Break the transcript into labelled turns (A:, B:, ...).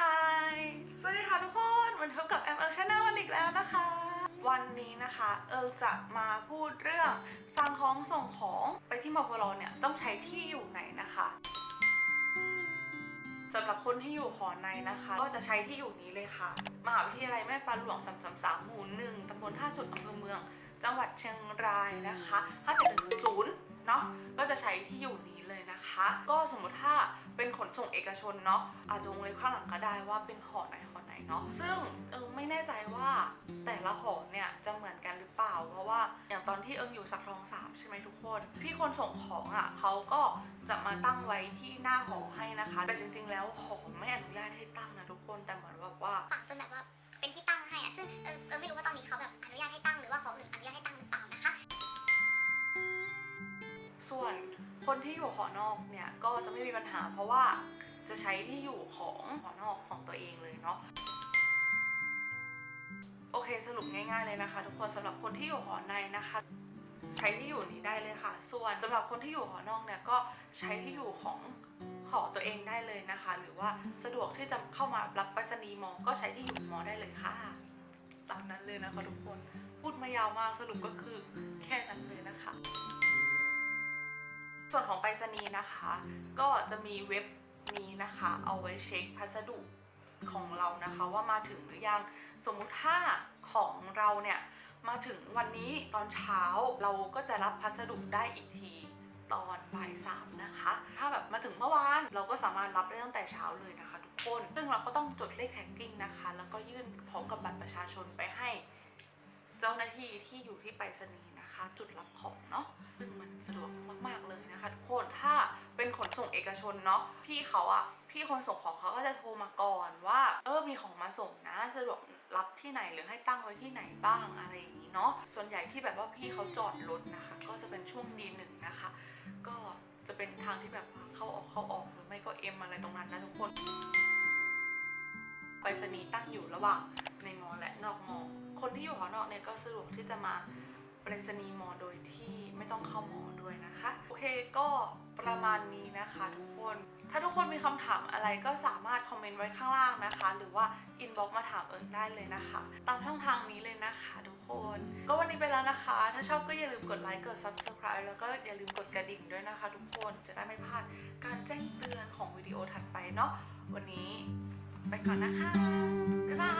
A: สวัสดีค่ะทุกคนวันพบกับแอมเอิร์ชแนลวันอีกแล้วนะคะ วันนี้นะคะเอิร์จะมาพูดเรื่องสั่งของส่งของไปที่มอฟลอเนี่ยต้องใช้ที่อยู่ไหนนะคะสำหรับคนที่อยู่หอในนะคะ ก็จะใช้ที่อยู่นี้เลยค่ะ มหาวิทยาลัยแม่ฟ้าหลวง 333 หมู่หนึ่งตำบลท่าสุดอำเภอเมือง จังหวัดเชียงรายนะคะ 57100เนาะก็จะใช้ที่อยู่นี้ เลยนะคะ ก็สมมติถ้าเป็นขนส่งเอกชนเนาะอาจจะวงเล็บข้างหลังก็ได้ว่าเป็นหอไหนหอไหนเนาะซึ่งเอิงไม่แน่ใจว่าแต่ละหอเนี่ยจะเหมือนกันหรือเปล่า เพราะว่าอย่างตอนที่เอิงอยู่สักคลองสามใช่ไหมทุกคน พี่คนส่งของอะเขาก็จะมาตั้งไว้ที่หน้าหอให้นะคะ แต่จริง ๆ แล้วหอไม่อนุญาตให้ตั้งนะทุกคนแต่เหมือนแบบว่า
B: ฝากจนแบบว่าเป็นที่ตั้งให้อะซึ่งเออเออไม่รู้ว่าตอนนี้เขาแบบอนุญาตให้ตั้งหรือว่าของอื่นอนุญาตให้ตั้งหรือเปล่านะคะ
A: ส่วน คนที่อยู่หอนอกเนี่ยก็จะไม่มีปัญหา เพราะว่าจะใช้ที่อยู่ของหอนอกของตัวเองเลยเนาะโอเคสรุปง่ายๆเลยนะคะ ทุกคนสำหรับคนที่อยู่หอในนะคะ ใช้ที่อยู่นี้ได้เลยค่ะ ส่วนสำหรับคนที่อยู่หอนอกเนี่ยก็ใช้ที่อยู่ของหอตัวเองได้เลยนะคะ หรือว่าสะดวกที่จะเข้ามารับไปรษณีย์มอ ก็ใช้ที่อยู่มอได้เลยค่ะตามนั้นเลยนะคะทุกคนพูดมายาวมากสรุปก็คือแค่นั้นเลยนะคะ ส่วนของไปรษณีย์นะคะ ก็จะมีเว็บนี้นะคะ เอาไว้เช็คพัสดุของเรานะคะว่ามาถึงหรือยังสมมุติถ้าของเราเนี่ยมาถึงวันนี้ตอนเช้าเราก็จะรับพัสดุได้อีกทีตอนบ่ายสามนะคะ ถ้าแบบมาถึงเมื่อวานเราก็สามารถรับได้ตั้งแต่เช้าเลยนะคะ ทุกคน ซึ่งเราก็ต้องจดเลขแท็กกิ้งนะคะ แล้วก็ยื่นพร้อมกับบัตรประชาชนไปให้ เจ้าหน้าที่ที่อยู่ที่ไปรษณีย์นะคะ จุดรับของเนาะ ส่งเอกชนเนาะพี่เขาอะพี่คนส่งของเขาก็จะโทรมาก่อนว่า เออมีของมาส่งนะสะดวกรับที่ไหนหรือให้ตั้งไว้ที่ไหนบ้างอะไรอย่างนี้เนาะส่วนใหญ่ที่แบบว่าพี่เขาจอดรถนะคะ ก็จะเป็นช่วงดีหนึ่งนะคะ ก็จะเป็นทางที่แบบเข้าออกเข้าออกหรือไม่ก็เอ็มอะไรตรงนั้นนะทุกคนไปรษณีย์ตั้งอยู่ระหว่างในมอและนอกมอคนที่อยู่หอนอกเนี่ยก็สะดวกที่จะมา ไปรษณีย์มอโดยที่ไม่ต้องเข้าหมอด้วยนะคะ โอเคก็ประมาณนี้นะคะทุกคน ถ้าทุกคนมีคำถามอะไรก็สามารถคอมเมนต์ไว้ข้างล่างนะคะ หรือว่าอินบ็อกมาถามเอิญได้เลยนะคะ ตามช่องทางนี้เลยนะคะทุกคน ก็วันนี้ไปแล้วนะคะ ถ้าชอบก็อย่าลืมกดไลค์กด subscribe แล้วก็อย่าลืมกดกระดิ่งด้วยนะคะ ทุกคนจะได้ไม่พลาดการแจ้งเตือนของวิดีโอถัดไปเนาะวันนี้ไปก่อนนะคะบ๊ายบาย